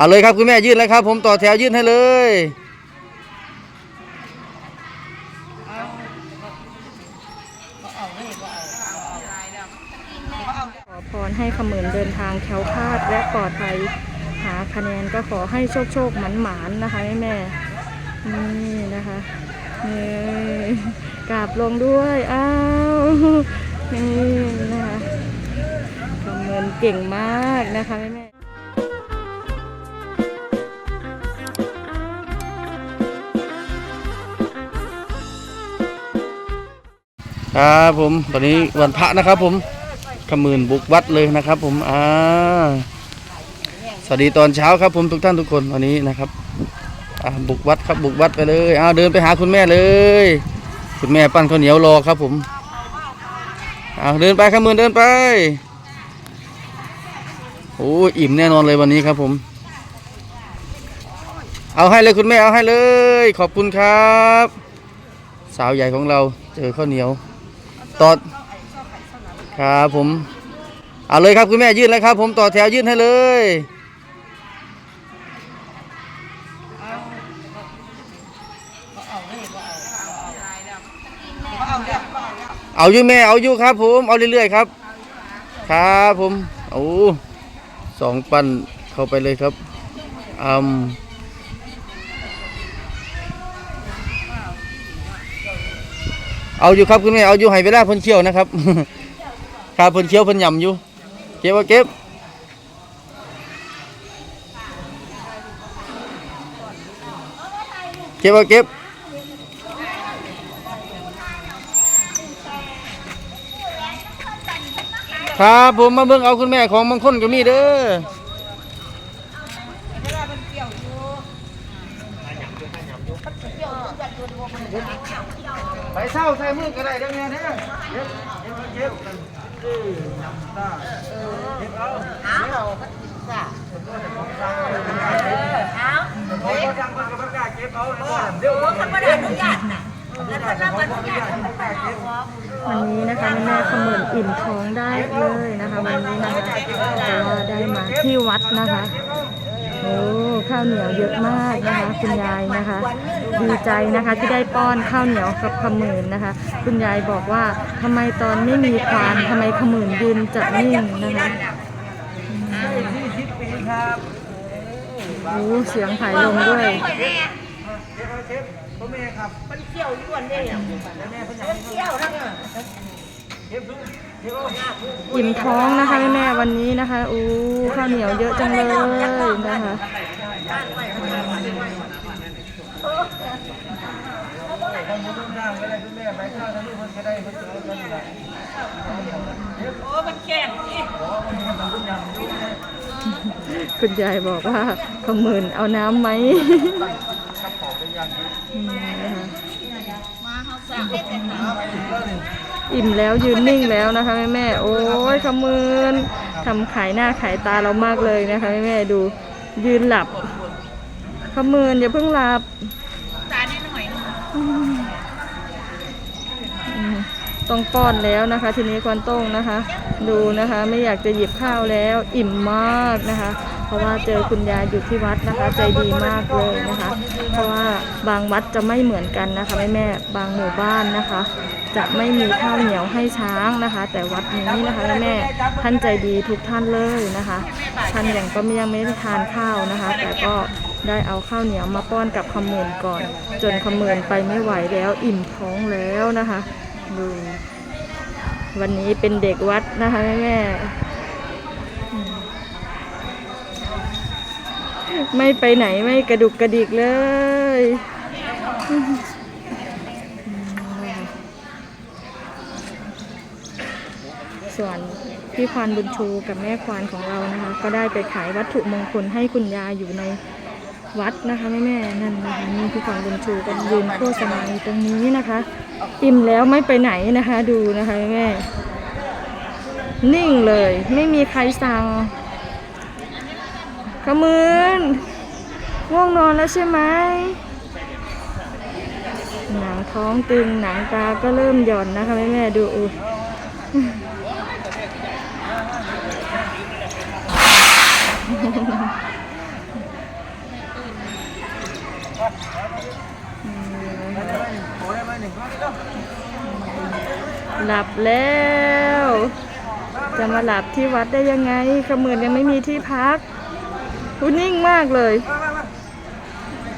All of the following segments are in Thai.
เอาเลยครับคุณแม่ยื่นเลยครับ ผมต่อแถวยื่นให้เลยขอพรให้ขมืนเดินทางแคล้วคลาดและปลอดภัยหาคะแนนก็ขอให้โชคโชคหมันหมานนะคะแม่แม่นี่นะคะนี่กราบลงด้วยอ้าวนี่นะคะขมืนเก่งมากนะคะแม่ ครับผมตอนนี้วันพระนะครับ ผมขมื่นบุกวัดเลยนะครับ ผมอ่าสวัสดีตอนเช้าครับ ผมทุกท่านทุกคนวันนี้นะครับอ่าบุกวัดครับบุกวัดไปเลยอ้าเดินไปหาคุณแม่เลย คุณแม่ปั้นข้าวเหนียวรอครับ ผมอ้าเดินไปขมื่นเดินไปโอ้อิ่มแน่นอนเลยวันนี้ครับผม เอาให้เลยคุณแม่เอาให้เลย ขอบคุณครับ สาวใหญ่ของเราเจอข้าวเหนียว ต่อครับผม เอาเลยครับคุณแม่ยื่นเลยครับ ผมต่อแถวยื่นให้เลยเอาอยู่แม่เอาอยู่ครับ ผมเอาเรื่อยๆครับ ครับผมโอ้สองปันเข้าไปเลยครับอืม เอาอยู่ครับคุณแม่เอาอยู่ให้เวลาเพิ่นเคี่ยวนะครับ ครับเพิ่นเคี่ยวเพิ่นยำอยู่ เก็บว่าเก็บเก็บว่าเก็บครับผมมาเบิ่งเอาคุณแม่ของบางคนก็มีเด้อ ไปเศร้าใส่มือก็ได้เด้อแม่เด้อเก็บเก็บเก็บเออยำตาเออเก็บเอาเอาผมก็สั่งคนกับประกาศเก็บเอาเดี๋ยวผมวันนี้นะคะแม่ขมืนอิ่มท้องได้เลยนะคะวันนี้นะคะแต่ว่าได้มาที่วัดนะคะ โอ้ข้าวเหนียวเยอะมากนะคะคุณยายนะคะ ดีใจนะคะที่ได้ป้อนข้าวเหนียวกับขมืนนะคะ คุณยายบอกว่าทำไมตอนไม่มีควานทำไมขมืนยืนจัดนิ่งนะคะโอ้เสียงไผ่ลมด้วยเก็บเอาเก็บพ่อแม่ครับมันเที่ยวยวนนี้แม่เพิ่นอยากเที่ยวนะเก็บดูเก็บเอา อิ่มท้องนะคะแม่ๆวันนี้นะคะโอ้ข้าวเหนียวเยอะจังเลยนะคะคุณแม่ไปข้าวทะลุเพิ่นก็ได้เพิ่นเอกันนี่แหละคุณยายบอกว่าขมืนเอาน้ำไหม อิ่มแล้วยืนนิ่งแล้วนะคะแม่แม่โอ้ยขมืนทำขายหน้าขายตาเรามากเลยนะคะแม่แม่ดูยืนหลับขมืนอย่าเพิ่งหลับอืมต้องป้อนแล้วนะคะ ทีนี้ควันต้งนะคะ ดูนะคะไม่อยากจะหยิบข้าวแล้วอิ่มมากนะคะ เพราะว่าเจอคุณยายอยู่ที่วัดนะคะ ใจดีมากเลยนะคะ เพราะว่าบางวัดจะไม่เหมือนกันนะคะแม่แม่บางหมู่บ้านนะคะ จะไม่มีข้าวเหนียวให้ช้างนะคะ แต่วัดนี้นะคะแม่แม่ท่านใจดีทุกท่านเลยนะคะท่านอยังก็ยังไม่ได้ทานข้าวนะคะ แต่ก็ได้เอาข้าวเหนียวมาป้อนกับขมืนก่อน จนขมืนไปไม่ไหวแล้วอิ่มท้องแล้วนะคะดูวันนี้เป็นเด็กวัดนะคะแม่แม่ไม่ไปไหนไม่กระดุกกระดิกเลยอืม ส่วนพี่ควานบุญชูกับแม่ควานของเรานะคะ ก็ได้ไปขายวัตถุมงคลให้คุณยายอยู่ในวัดนะคะแม่แม่ๆนั่นนะคะนี่พี่ควานบุญชูก็ยืนโฆษณาอยู่ตรงนี้นะคะ อิ่มแล้วไม่ไปไหนนะคะ ดูนะคะแม่แม่นิ่งเลย ไม่มีใครสั่งขมืนง่วงนอนแล้วใช่ไหมหนังท้องตึงหนังตาก็เริ่มหย่อนนะคะแม่แม่ๆดู หลับแล้ว จะมาหลับที่วัดได้ยังไงขมือนยังไม่มีที่พักนิ่งมากเลย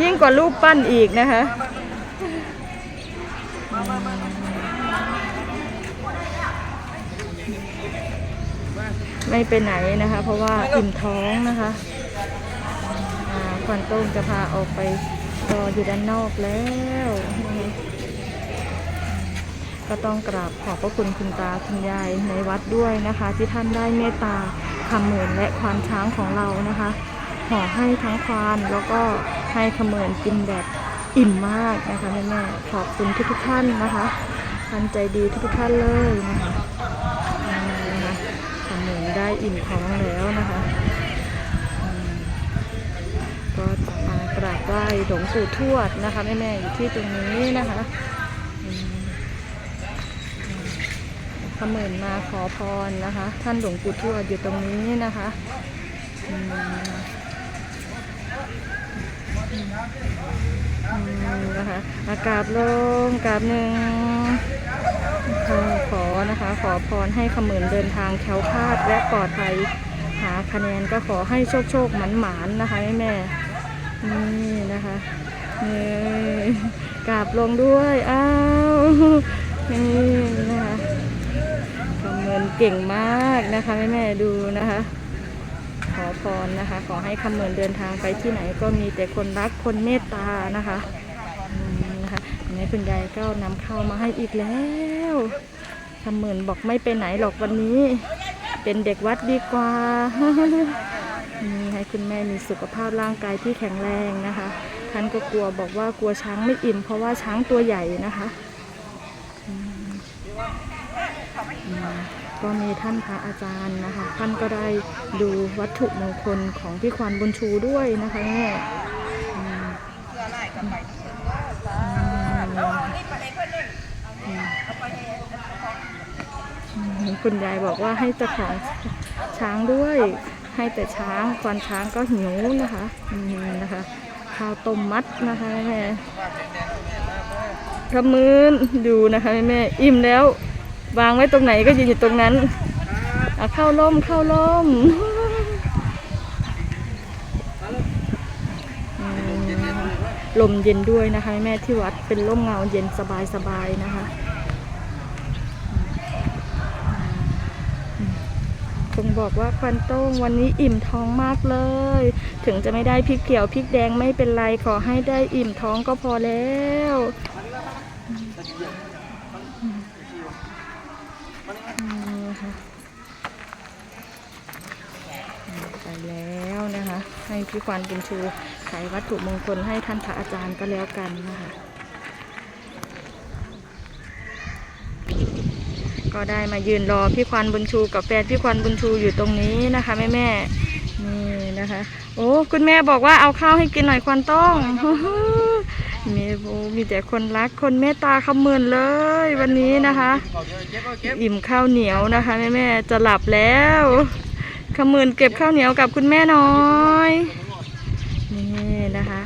ยิ่งกว่ารูปปั้นอีกนะคะ ไม่ไปไหนนะคะ เพราะว่าอิ่มท้องนะคะอ่าควันโต้งจะพาออกไปรออยู่ด้านนอกแล้ว ก็ต้องกราบขอบพระคุณคุณตาคุณยายในวัดด้วยนะคะ ที่ท่านได้เมตตาคำเหมือนและควานช้างของเรานะคะห่อให้ทั้งควานแล้วก็ให้ขมเหมือนกินแบบอิ่มมากนะคะแม่ๆขอบคุณทุกๆท่านนะคะท่านใจดีทุกๆท่านเลยนะคะ ได้อิ่มท้องแล้วนะคะก็จะมากราบไหว้หลวงปู่ทวดนะคะแม่แม่ๆอยู่ที่ตรงนี้นะคะอืมขมื่นมาขอพรนะคะ ท่านหลวงปู่ทวดอยู่ตรงนี้นะคะ นะคะอากราบลงกราบหนึ่งขอขอนะคะ ขอพรให้ขมืนเดินทางแคล้วคลาดและปลอดภัยหาคะแนนก็ขอให้โชคโชคหมันหมานนะคะแม่แม่นี่นะคะนี่กราบลงด้วยอ้าวนี่นะคะขมืนเก่งมากนะคะแม่แม่ดูนะคะ อพรนะคะ ขอให้คำเหมือนเดินทางไปที่ไหนก็มีแต่คนรักคนเมตตานะคะนะคะอันนี้คุณยายก็นำข้าวมาให้อีกแล้วคำเหมือนบอกไม่ไปไหนหรอกวันนี้ เป็นเด็กวัดดีกว่านี่ให้คุณแม่มีสุขภาพร่างกายที่แข็งแรงนะคะ ท่านก็กลัวบอกว่ากลัวช้างไม่อิ่มเพราะว่าช้างตัวใหญ่นะคะอืมอืม ก็มีท่านพระอาจารย์นะคะ ท่านก็ได้ดูวัตถุมงคลของพี่ควานบุญชูด้วยนะคะแม่อืมอืมอืมคุณยายบอกว่าให้เจ้าของช้างด้วย ให้แต่ช้างควานช้างก็หิวนะคะอืมนะคะข้าวต้มมัดนะคะแม่กระมืนดูนะคะแม่อิ่มแล้ว วางไว้ตรงไหนก็ยืนอยู่ตรงนั้นเอาเข้าร่มเข้าร่มลมเย็นด้วยนะคะแม่ที่วัดเป็นร่มเงาเย็นสบายสบายๆนะคะ คงบอกว่าควันโต้งวันนี้อิ่มท้องมากเลย ถึงจะไม่ได้พริกเขียวพริกแดงไม่เป็นไรขอให้ได้อิ่มท้องก็พอแล้ว อืมค่ะไปแล้วนะคะ ให้พี่ควานบุญชูขายวัตถุมงคลให้ท่านพระอาจารย์ก็แล้วกันนะคะก็ได้มายืนรอพี่ควานบุญชูกับแฟนพี่ควานบุญชูอยู่ตรงนี้นะคะแม่แม่ๆนี่นะคะ โอ้คุณแม่บอกว่าเอาข้าวให้กินหน่อยควานต้องมีโอ้มีแต่คนรักคนเมตตาคำเมือนเลยวันนี้นะคะ อิ่มข้าวเหนียวนะคะแม่แม่ๆจะหลับแล้ว ขมืนเก็บข้าวเหนียวกับคุณแม่น้อยนี่นะคะ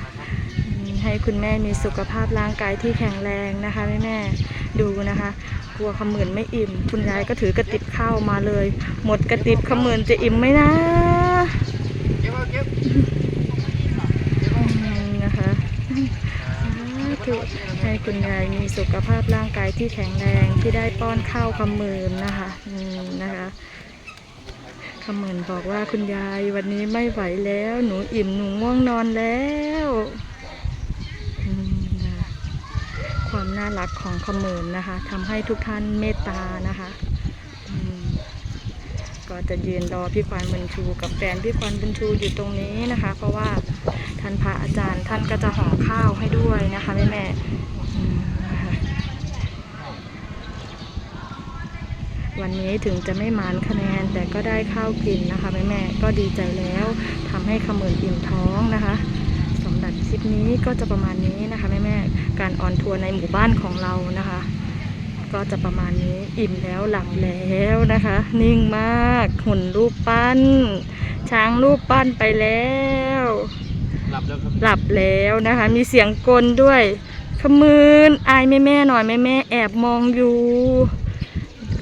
ให้คุณแม่มีสุขภาพร่างกายที่แข็งแรงนะคะแม่แม่ดูนะคะกลัวขมืนไม่อิ่ม คุณยายก็ถือกระติบข้าวมาเลย หมดกระติบขมืนจะอิ่มไหมนะนะคะให้คุณยายมีสุขภาพร่างกายที่แข็งแรงที่ได้ป้อนข้าวคำมืนนะคะนะคะ คำมืนบอกว่าคุณยายวันนี้ไม่ไหวแล้ว หนูอิ่มหนูง่วงนอนแล้วความน่ารักของคำมืนนะคะทำให้ทุกท่านเมตตานะคะก็จะยืนรอพี่ควานบุญชูกับแฟนพี่ควานบุญชูอยู่ตรงนี้นะคะ เพราะว่าท่านพระอาจารย์ท่านก็จะห่อข้าวให้ด้วยนะคะแม่แม่นะคะ วันนี้ถึงจะไม่หมานคะแนน แต่ก็ได้ข้าวกินนะคะแม่แม่ๆก็ดีใจแล้วทำให้ขมืนอิ่มท้องนะคะสำหรับคลิปนี้ก็จะประมาณนี้นะคะแม่แม่ๆการออนทัวร์ในหมู่บ้านของเรานะคะ ก็จะประมาณนี้อิ่มแล้วหลับแล้วนะคะ นิ่งมากหุ่นรูปปั้น ช้างรูปปั้นไปแล้วหลับแล้วครับหลับแล้วนะคะ มีเสียงกลด้วยขมืนอายแม่แม่ๆหน่อยแม่แม่ๆแอบมองอยู่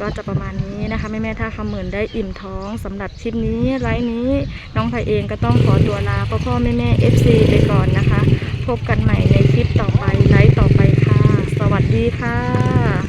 ก็จะประมาณนี้นะคะแม่แม่ถ้าคำเหมือนได้อิ่มท้องสำหรับคลิปนี้ไลฟ์นี้ น้องไพเองก็ต้องขอตัวลาพ่อพ่อแม่แม่เอฟซีไปก่อนนะคะ พบกันใหม่ในคลิปต่อไปไลฟ์ต่อไปค่ะ สวัสดีค่ะ